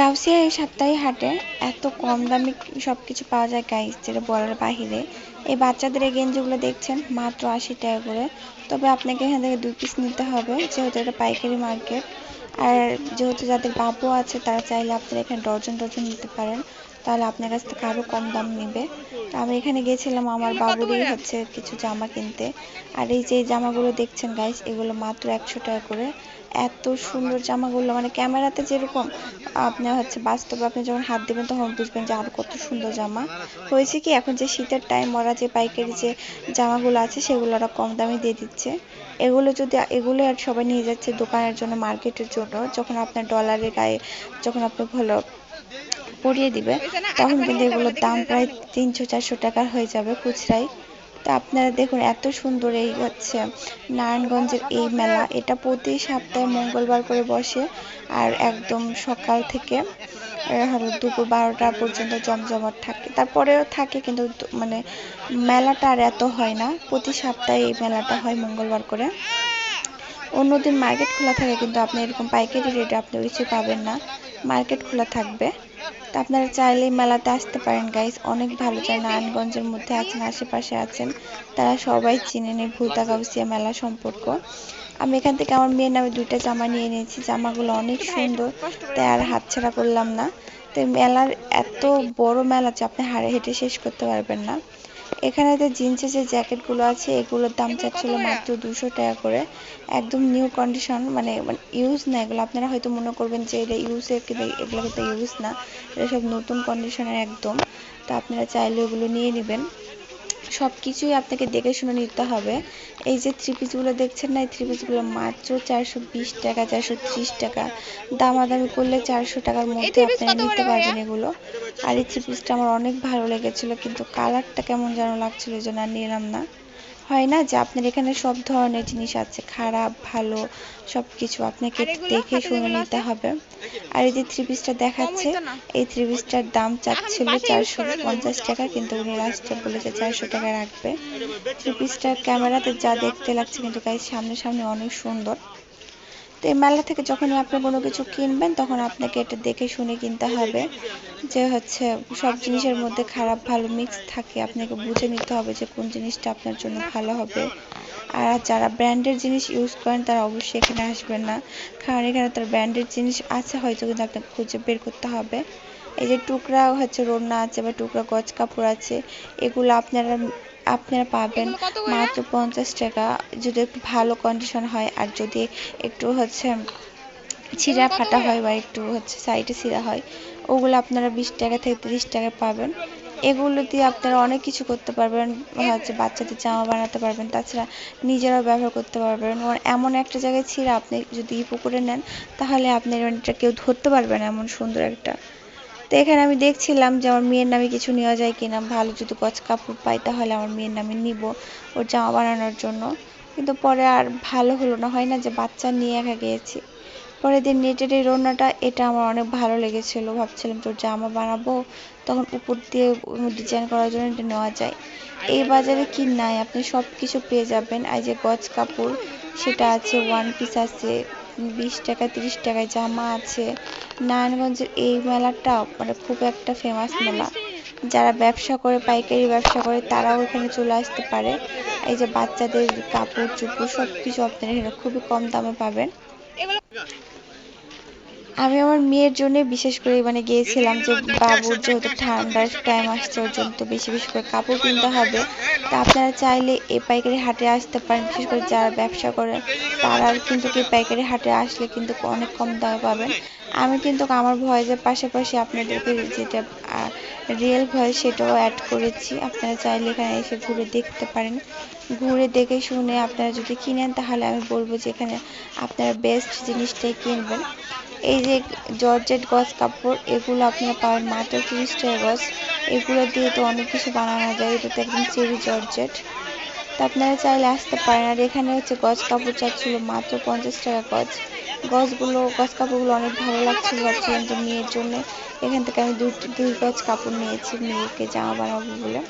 গাউসিয়া এই সাপ্তাহিক হাটে এত কম দামে সব কিছু পাওয়া যায় গাইস যেটা বলার বাহিরে। এই বাচ্চাদের এই গেঞ্জিগুলো দেখছেন মাত্র আশি টাকা করে। তবে আপনাকে এখান থেকে দুই পিস নিতে হবে যেহেতু এটা পাইকারি মার্কেট আর যেহেতু যাদের বাবু আছে তারা চাইলে আপনারা এখানে ডজন ডজন নিতে পারেন। তাহলে আপনার কাছ থেকে আরও কম দাম নেবে। তো আমি এখানে গেছিলাম আমার বাবুরই হচ্ছে কিছু জামা কিনতে। আর এই যে জামাগুলো দেখছেন গাইস এগুলো মাত্র একশো টাকা করে। এত সুন্দর জামাগুলো মানে ক্যামেরাতে যেরকম আপনার হচ্ছে বাস্তবে আপনি যখন হাত দেবেন তখন বুঝবেন যে আরও কত সুন্দর জামা। হয়েছে কি এখন যে শীতের টাইম ওরা যে পাইকারি যে জামাগুলো আছে সেগুলো ওরা কম দামে দিয়ে দিচ্ছে। এগুলো যদি, এগুলো আর সবাই নিয়ে যাচ্ছে দোকানের জন্য মার্কেটের জন্য, যখন আপনার ডলারের গায়ে যখন আপনি ভালো পরিয়ে দিবে, তখন কিন্তু এগুলোর দাম প্রায় তিনশো চারশো টাকার হয়ে যাবে খুচরাই তা আপনারা দেখুন, এত সুন্দর এই হচ্ছে নারায়ণগঞ্জের এই মেলা। এটা প্রতি সপ্তাহে মঙ্গলবার করে বসে, আর একদম সকাল থেকে দুপুর বারোটা পর্যন্ত জমজমাট থাকে। তারপরেও থাকে কিন্তু মানে মেলাটা আর এত হয় না। প্রতি সপ্তাহে এই মেলাটা হয় মঙ্গলবার করে। অন্যদিন মার্কেট খোলা থাকে কিন্তু আপনি এরকম পাইকারি রেটে আপনি কিছু পাবেন না। মার্কেট খোলা থাকবে। তো আপনারা চাইলেই মেলাতে আসতে পারেন গাইস অনেক ভালো যারা নারায়ণগঞ্জের মধ্যে আছেন, আশেপাশে আছেন। তারা সবাই চিনেন এই ভূতা গাউসিয়া মেলা সম্পর্ক। আমি এখান থেকে আমার মেয়ের নামে দুইটা জামা নিয়ে নিয়েছি জামাগুলো অনেক সুন্দর, তাই আর হাতছাড়া করলাম না। তো মেলার এত বড় মেলা যে আপনি হাড়ে হেঁটে শেষ করতে পারবেন না। এখানে যে জিন্সের যে জ্যাকেটগুলো আছে এগুলোর দাম চাচ্ছিল মাত্র দুশো টাকা করে। একদম নিউ কন্ডিশন মানে ইউজ না এগুলো। আপনারা হয়তো মনে করবেন যে এটা ইউজের কিন্তু এগুলো কিন্তু ইউজ না। এটা সব নতুন কন্ডিশনের একদম। তো আপনারা চাইলে এগুলো নিয়ে নেবেন। সব কিছুই আপনাকে দেখে শুনে নিতে হবে। এই যে থ্রি পিসগুলো দেখছেন না এই থ্রি পিসগুলো মাত্র চারশো বিশ টাকা চারশো ত্রিশ টাকা। দামাদামি করলে চারশো টাকার মধ্যে আপনি নিতে পারবেন এগুলো। আর এই থ্রি পিসটা আমার অনেক ভালো লেগেছিলো কিন্তু কালারটা কেমন যেন লাগছিল এই জন্য আর নিলাম না। হয় না যে আপনার এখানে সব ধরনের জিনিস আছে খারাপ ভালো সব কিছু আপনাকে দেখে শুনে নিতে হবে। আর এই যে থ্রি পিসটা দেখাচ্ছে এই থ্রি পিসটার দাম চাচ্ছিল চারশো পঞ্চাশ টাকা কিন্তু উনি লাস্টে বলেছে চারশো টাকা রাখবে। থ্রি পিসটার ক্যামেরাতে যা দেখতে লাগছে কিন্তু গাই সামনে সামনে অনেক সুন্দর। তো এই মেলা থেকে যখনই আপনি কোনো কিছু কিনবেন, তখন আপনাকে এটা দেখে শুনে কিনতে হবে যে হচ্ছে সব জিনিসের মধ্যে খারাপ, ভালো মিক্স থাকে। আপনাকে বুঝে নিতে হবে যে কোন জিনিসটা আপনার জন্য ভালো হবে। আর যারা ব্র্যান্ডের জিনিস ইউজ করেন, তারা অবশ্যই এখানে আসবেন না। কারণ এখানে তার ব্র্যান্ডের জিনিস আছে, হয়তো কিন্তু আপনাকে খুঁজে বের করতে হবে। এই যে টুকরা হচ্ছে রোনা আছে বা টুকরা গজ কাপড় আছে, এগুলো আপনারা আপনারা পাবেন মাত্র পঞ্চাশ টাকা। যদি একটু ভালো কন্ডিশন হয় আর যদি একটু হচ্ছে ছিঁড়া ফাটা হয় বা একটু হচ্ছে সাইডে ছিঁড়া হয় ওগুলো আপনারা বিশ টাকা থেকে তিরিশ টাকা পাবেন। এগুলো দিয়ে আপনারা অনেক কিছু করতে পারবেন হচ্ছে বাচ্চাদের জামা বানাতে পারবেন তাছাড়া নিজেরাও ব্যবহার করতে পারবেন। এমন একটা জায়গায় ছিঁড়া আপনি যদি পুকুরে নেন তাহলে আপনি এটা কেউ ধরতে পারবেন এমন সুন্দর একটা। তো এখানে আমি দেখছিলাম যে আমার মেয়ের নামে কিছু নেওয়া যায় কিনা, ভালো যদি গছ কাপড় পাই তাহলে আমার মেয়ের নামে নিব ওর জামা বানানোর জন্য। কিন্তু পরে আর ভালো হলো না, হয় না যে বাচ্চা নিয়ে একা গিয়েছি। পরে দিন নেটের এই রোনাটা, এটা আমার অনেক ভালো লেগেছিল। ভাবছিলাম তোর জামা বানাবো, তখন উপর দিয়ে ডিজাইন করার জন্য এটা নেওয়া যায়। এই বাজারে কি নাই, আপনি সব কিছু পেয়ে যাবেন। এই যে গজ কাপড়, সেটা আছে ওয়ান পিস আছে বিশ টাকা, তিরিশ টাকায় জামা আছে। নারায়ণগঞ্জের এই মেলাটাও মানে খুব একটা ফেমাস মেলা। যারা ব্যবসা করে, পাইকারি ব্যবসা করে, তারাও এখানে চলে আসতে পারে। এই যে বাচ্চাদের কাপড় চুপড় সব কিছু আপনারা এখানে খুবই কম দামে পাবেন। আমি আমার মেয়ের জন্য বিশেষ করে মানে গিয়েছিলাম যে বাবুর যেহেতু ঠান্ডার টাইম আসছে, ওর জন্য তো বেশি বেশি করে কাপড় কিনতে হবে। তা আপনারা চাইলে এ পাইকারি হাটে আসতে পারেন, বিশেষ করে যারা ব্যবসা করে তারা কিন্তু কি পাইকারি হাটে আসলে কিন্তু অনেক কম দামে পাবেন। আমি কিন্তু আমার ভয়েসের পাশাপাশি আপনাদেরকে যেটা রিয়েল ভয়েস সেটাও অ্যাড করেছি। আপনারা চাইলে এখানে এসে ঘুরে দেখতে পারেন। ঘুরে দেখে শুনে আপনারা যদি কিনেন, তাহলে আমি বলব যে এখানে আপনারা বেস্ট জিনিসটাই কিনবেন। এই যে জর্জেট গজ কাপড়, এগুলো আপনারা পাবেন মাত্র তিরিশ টাকা এগুলো দিয়ে তো অনেক কিছু বানানো যায়। এটা তো একদম চেরি জর্জেট। তো আপনারা চাইলে আসতে পারেন। আর এখানে হচ্ছে গজ কাপড় চাচ্ছিল মাত্র পঞ্চাশ টাকা গজ গজগুলো গজ কাপড়গুলো অনেক ভালো লাগছিল ভাবছিলাম যে মেয়ের জন্য। এখান থেকে আমি দুই দুই গজ কাপড় নিয়েছি মেয়েকে জামা বানাবো বলে।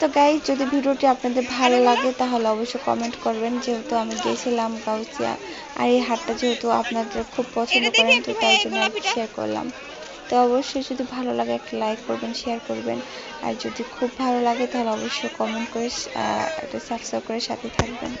তো গাই যদি ভিডিওটি আপনাদের ভালো লাগে তাহলে অবশ্যই কমেন্ট করবেন। যেহেতু আমি গেছিলাম গাউসিয়া, আর এই হাটটা যেহেতু আপনাদের খুব পছন্দ করেন, তো তাই জন্য শেয়ার করলাম। তো অবশ্যই যদি ভালো লাগে একটা লাইক করবেন শেয়ার করবেন। আর যদি খুব ভালো লাগে তাহলে অবশ্যই কমেন্ট করে একটা সাবস্ক্রাইব করে সাথে থাকবেন।